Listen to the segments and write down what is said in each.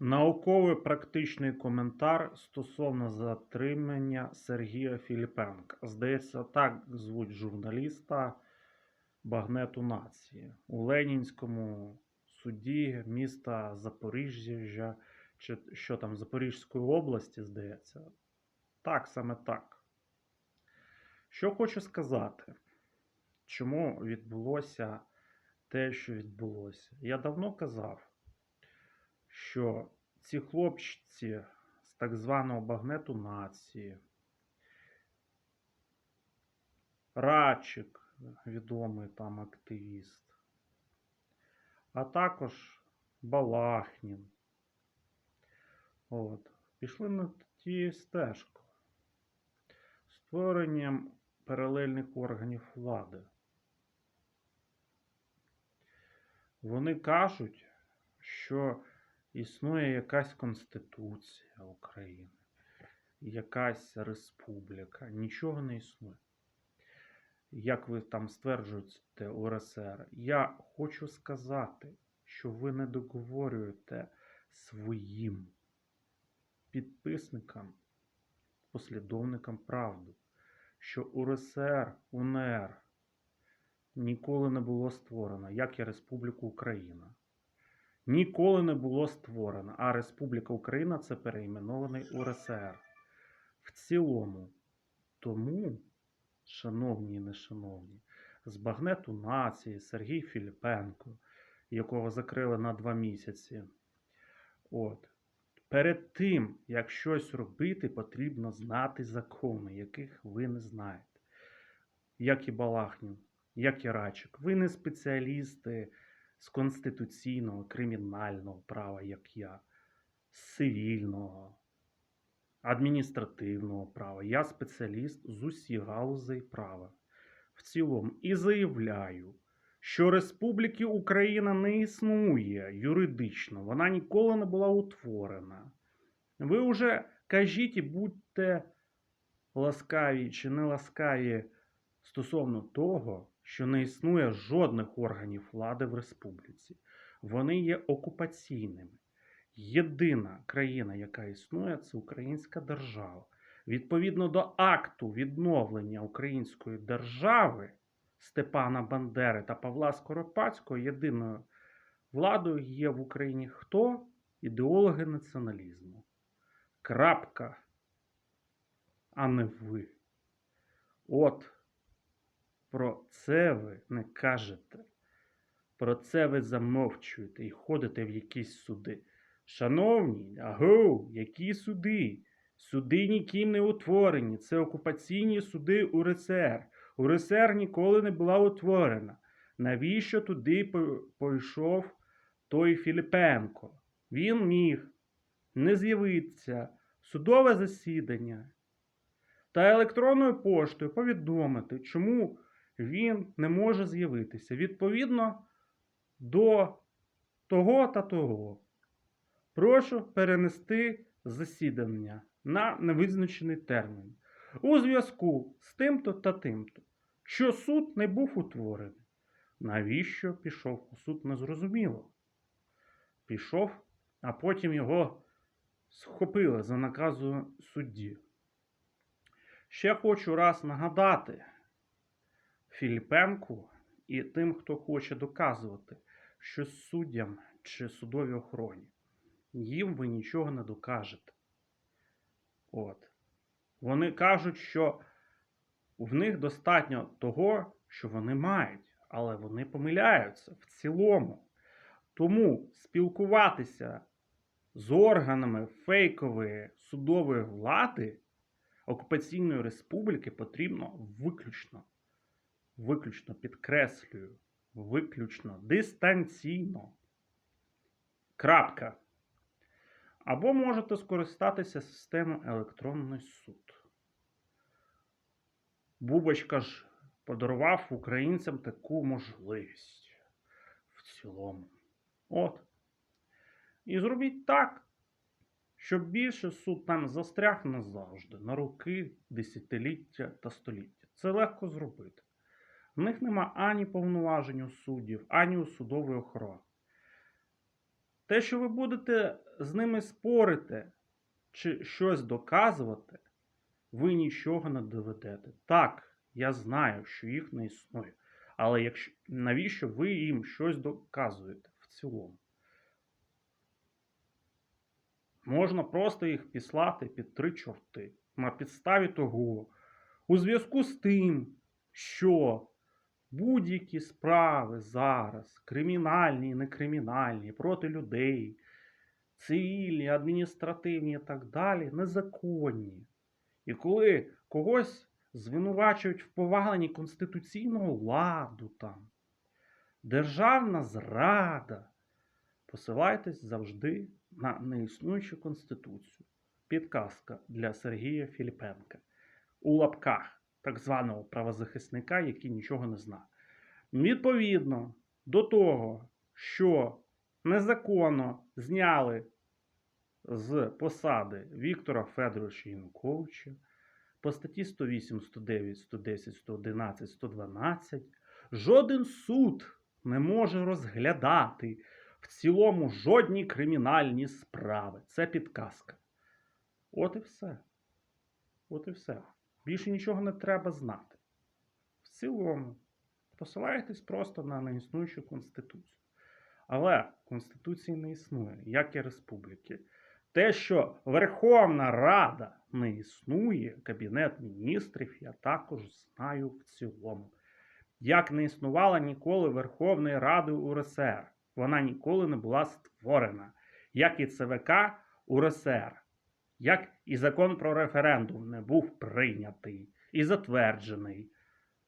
Науковий практичний коментар стосовно затримання Сергія Філіпенка. Здається, так звуть журналіста Багнету нації у Ленінському суді міста Запоріжжя, чи що там, Запорізької області, здається. Так, саме так. Що хочу сказати, чому відбулося те, що відбулося. Я давно казав, що ці хлопці з так званого багнету нації, Радчик, відомий там активіст, а також Балахнін. От, пішли на тією стежкою створенням паралельних органів влади. Вони кажуть, що існує якась Конституція України, якась республіка. Нічого не існує. Як ви там стверджуєте УРСР, я хочу сказати, що ви не договорюєте своїм підписникам, послідовникам правду, що УРСР, УНР ніколи не було створено, як і Республіка Україна. Ніколи не було створено, а Республіка Україна це переіменований УРСР. В цілому. Тому, шановні і нешановні, з багнету нації Сергій Філіпенко, якого закрили на два місяці. От. Перед тим, як щось робити, потрібно знати закони, яких ви не знаєте. Як і Балахнін, як і Рачик. Ви не спеціалісти з конституційного, кримінального права, як я, з цивільного, адміністративного права. Я спеціаліст з усіх галузей права. В цілому і заявляю, що Республіки Україна не існує юридично, вона ніколи не була утворена. Ви вже кажіть і будьте ласкаві чи не ласкаві стосовно того, що не існує жодних органів влади в республіці. Вони є окупаційними. Єдина країна, яка існує, це Українська держава. Відповідно до акту відновлення Української держави Степана Бандери та Павла Скоропадського, єдиною владою є в Україні хто? Ідеологи націоналізму. Крапка. А не ви. От. Про це ви не кажете. Про це ви замовчуєте і ходите в якісь суди. Шановні, аго, які суди? Суди ніким не утворені. Це окупаційні суди УРСР. УРСР ніколи не була утворена. Навіщо туди по- пойшов той Філіпенко? Він міг не з'явитися судове засідання та електронною поштою повідомити, чому він не може з'явитися відповідно до того та того. Прошу перенести засідання на невизначений термін у зв'язку з тим-то та тим-то, що суд не був утворений. Навіщо пішов у суд, незрозуміло. Пішов, а потім його схопили за наказом судді. Ще хочу раз нагадати Філіпенку і тим, хто хоче доказувати, що суддям чи судовій охороні їм ви нічого не докажете. От. Вони кажуть, що в них достатньо того, що вони мають, але вони помиляються в цілому. Тому спілкуватися з органами фейкової судової влади окупаційної республіки потрібно виключно, виключно підкреслюю, виключно дистанційно. Крапка. Або можете скористатися системою електронний суд. Бубочка ж подарував українцям таку можливість в цілому. От. І зробіть так, щоб більше суд там застряг назавжди, на роки, десятиліття та століття. Це легко зробити. В них нема ані повноважень у суддів, ані у судової охорони. те, що ви будете з ними спорити чи щось доказувати, ви нічого не доведете. Так, я знаю, що їх не існує. Але якщо, навіщо ви їм щось доказуєте в цілому? Можна просто їх післати під три чорти на підставі того, у зв'язку з тим, що будь-які справи зараз, кримінальні і некримінальні, проти людей, цивільні, адміністративні і так далі, незаконні. І коли когось звинувачують в поваленні конституційного ладу там, державна зрада, посилайтесь завжди на неіснуючу конституцію. Підказка для Сергія Філіпенка. У лапках так званого правозахисника, який нічого не знає. Відповідно до того, що незаконно зняли з посади Віктора Федоровича Януковича по статті 108, 109, 110, 111, 112, жоден суд не може розглядати в цілому жодні кримінальні справи. Це підказка. От і все. От і все. Більше нічого не треба знати. В цілому, посилаєтесь просто на неіснуючу Конституцію. Але Конституції не існує, як і республіки. Те, що Верховна Рада не існує, Кабінет міністрів, я також знаю в цілому. Як не існувала ніколи Верховної Ради УРСР. Вона ніколи не була створена, як і ЦВК УРСР, як і закон про референдум не був прийнятий і затверджений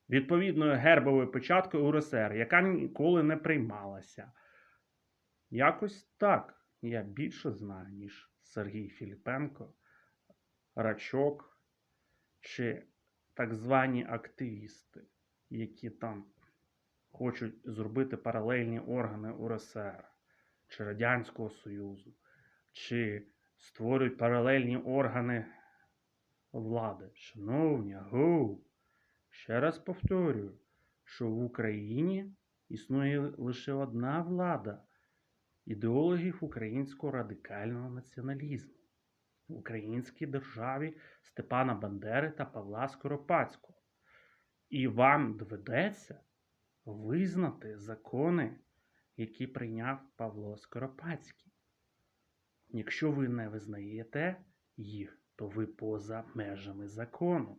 відповідною гербовою печаткою УРСР, яка ніколи не приймалася. Якось так я більше знаю, ніж Сергій Філіпенко, Рачок чи так звані активісти, які там хочуть зробити паралельні органи УРСР чи Радянського Союзу, чи створюють паралельні органи влади. Шановні, агу, ще раз повторюю, що в Україні існує лише одна влада ідеологів українського радикального націоналізму в українській державі Степана Бандери та Павла Скоропадського. І вам доведеться визнати закони, які прийняв Павло Скоропадський. Якщо ви не визнаєте їх, то ви поза межами закону.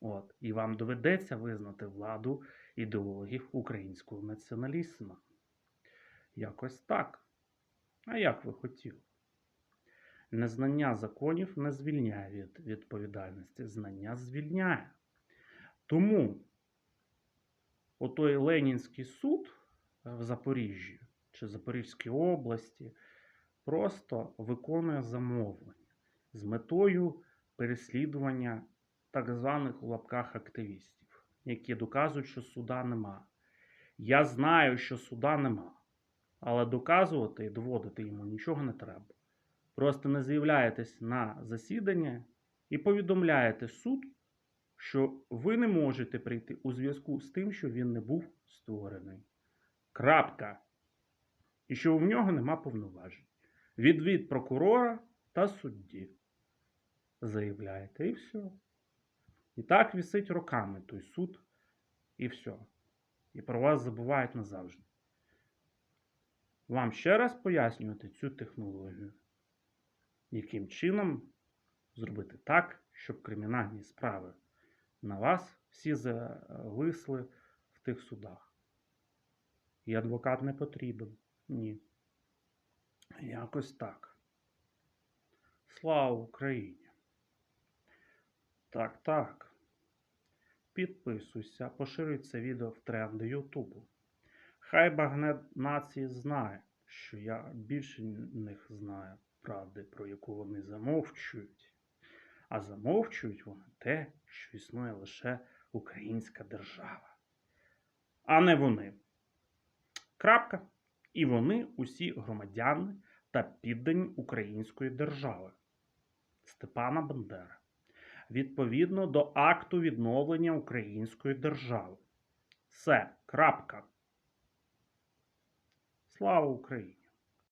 От, і вам доведеться визнати владу ідеологів українського націоналізму. Якось так. А як ви хотіли? Незнання законів не звільняє від відповідальності, знання звільняє. Тому отой Ленінський суд в Запоріжжі чи Запорізькій області просто виконує замовлення з метою переслідування так званих у лапках активістів, які доказують, що суда нема. Я знаю, що суда нема, але доказувати і доводити йому нічого не треба. Просто не з'являєтесь на засідання і повідомляєте суд, що ви не можете прийти у зв'язку з тим, що він не був створений. Крапка. І що в нього нема повноважень. Відвід прокурора та судді. Заявляєте, і все. І так вісить роками той суд, і все. І про вас забувають назавжди. Вам ще раз пояснювати цю технологію, яким чином зробити так, щоб кримінальні справи на вас всі зависли в тих судах. І адвокат не потрібен. Ні. Якось так. Слава Україні! Так, так. Підписуйся, поширюй це відео в тренди Ютубу. Хай багнет нації знає, що я більше них знаю правди, про яку вони замовчують. А замовчують вони те, що існує лише українська держава. А не вони. Крапка. І вони усі громадяни та піддані української держави. Степана Бандера. Відповідно до акту відновлення української держави. Все. Крапка. Слава Україні!